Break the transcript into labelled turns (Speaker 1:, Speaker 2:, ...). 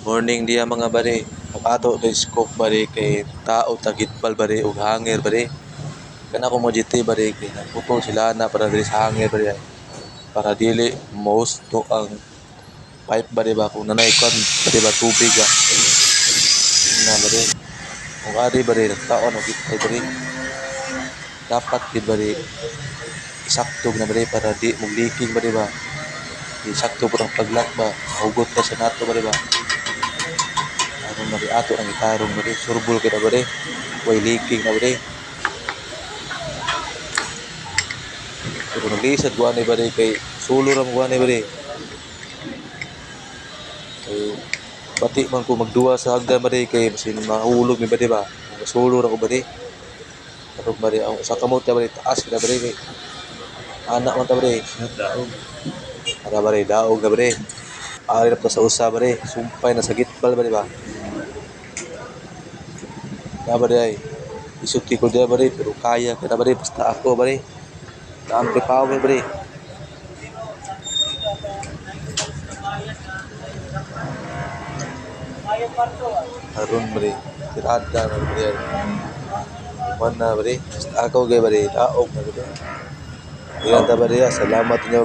Speaker 1: Morning diya mga bare. Pag-ato kay scope bare kay tao tagitbal bare ug hanger bare. Kana ko mo GT bare kay naputol sila na para diri sa hanger bare. Para dili most to ang pipe bare ba kung nanay kon bare ba tubig ah. Na bare. Kung ari bare nagtaon og gitay bare. Dapat gid bare isakto na bare para di mo leaking bare ba. Di sakto po ang paglock ba. Hugot ka sa nato bare ba. Aron mari ato ang itarong bare. Surbol kita bare. Way leaking na bare. Pero naglisad ko ani bare kay sulo ra mo ko ani bare. Kay pati man ko magduwa sa hagdan bare kay masin mahulog mi bare ba. Sulo ra ko bare. Pero bare ang usa ka mo ta bare taas kita bare kay anak man ta bare. Para bare daog na bare. Ari na pa sa usa bare. Sumpay na sa gitbal ba. Na bare dabar isuti ko dia beri, pero kaya kita beri pesta aku beri sampai kau beri. Harun beri, tirada beri, bari mana beri aku ako gay beri, taog beri, bari Ilan beri, bari salamat niya